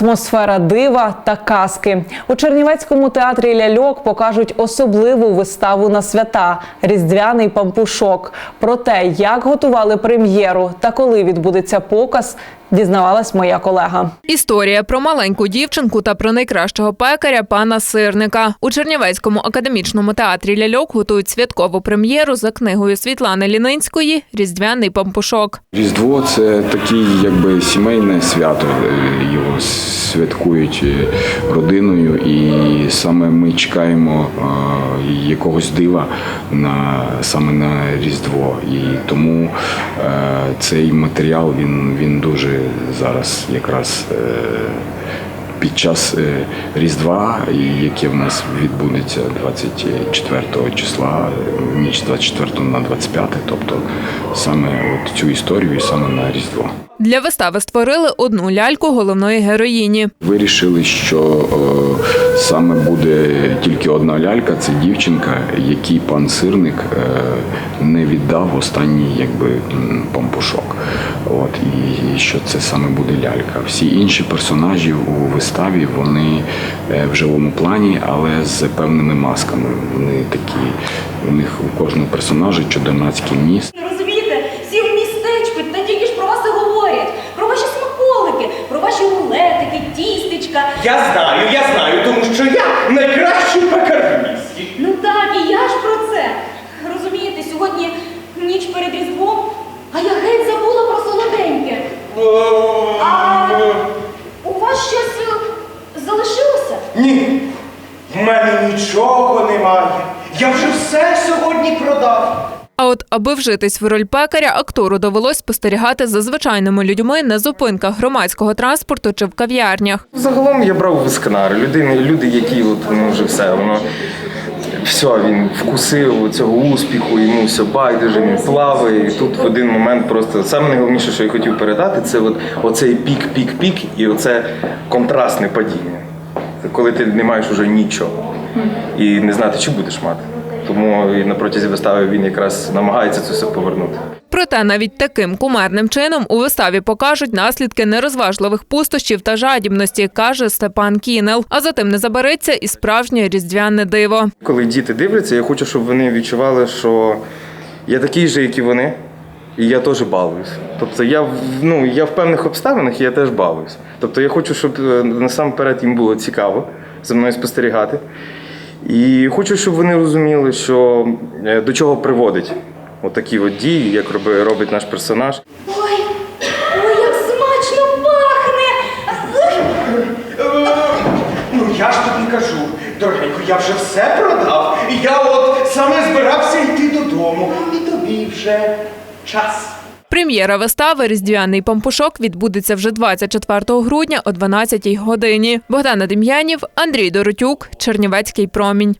Атмосфера дива та казки у Чернівецькому театрі ляльок покажуть особливу виставу на свята Різдвяний пампушок. Про те, як готували прем'єру та коли відбудеться показ, дізнавалась моя колега. Історія про маленьку дівчинку та про найкращого пекаря пана Сирника. У Чернівецькому академічному театрі ляльок готують святкову прем'єру за книгою Світлани Лінинської Різдвяний пампушок. Різдво це таке якби сімейне свято. Е, Його святкують е, родиною, і саме ми чекаємо е, якогось дива на саме на Різдво. І тому е, цей матеріал він, він дуже зараз якраз. Е, Під час е, Різдва, яке в нас відбудеться 24 числа, е, ніч з 24 на 25, тобто саме от цю історію і саме на Різдво. Для вистави створили одну ляльку головної героїні. Вирішили, що е, саме буде тільки одна лялька, це дівчинка, якій пан сирник е, не віддав останній якби пампушок. От і що це саме буде лялька. Всі інші персонажі у виставі вони е, в живому плані, але з певними масками. Вони такі, у них у кожного персонажа чудернацький ніс. Розумієте, всі в містечку та тільки ж про вас говорять. Про ваші смаколики, про ваші рулетики, тістечка. Я я знаю, тому що я найкращий пекар в місті. Ну так, і я ж про це. Розумієте, сьогодні ніч перед Різдвом, а я геть забула про солоденьке. А у вас щось е, залишилося? Ні, в мене нічого немає. Я вже все сьогодні продав. А от аби вжитись в роль пекаря, актору довелось спостерігати за звичайними людьми на зупинках громадського транспорту чи в кав'ярнях. Загалом я брав вискнари. Людини, люди, які от, ну, вже все, воно все, він вкусив цього успіху, йому все байдуже, він плаває. І тут в один момент просто саме найголовніше, що я хотів передати, це от, оцей пік, пік, пік, і оце контрастне падіння. Це коли ти не маєш уже нічого і не знати, чи будеш мати. Тому і на протязі вистави він якраз намагається це все повернути. Проте навіть таким кумарним чином у виставі покажуть наслідки нерозважливих пустощів та жадібності, каже Степан Кінел. А за тим не забереться і справжнє різдвяне диво. Коли діти дивляться, я хочу, щоб вони відчували, що я такий же, як і вони, і я теж балуюсь. Тобто я ну я в певних обставинах я теж балуюсь. Тобто я хочу, щоб е, насамперед їм було цікаво за мною спостерігати. І хочу, щоб вони розуміли, що е, до чого приводить отакі от дії, як робить наш персонаж. Ой, ой, як смачно пахне! Ну я ж тобі кажу, дорогенько, я вже все продав. І я от саме збирався йти додому. І тобі вже час. Прем'єра вистави Різдвяний пампушок відбудеться вже 24 грудня о 12 годині. Богдана Дем'янів, Андрій Доротюк, Чернівецький промінь.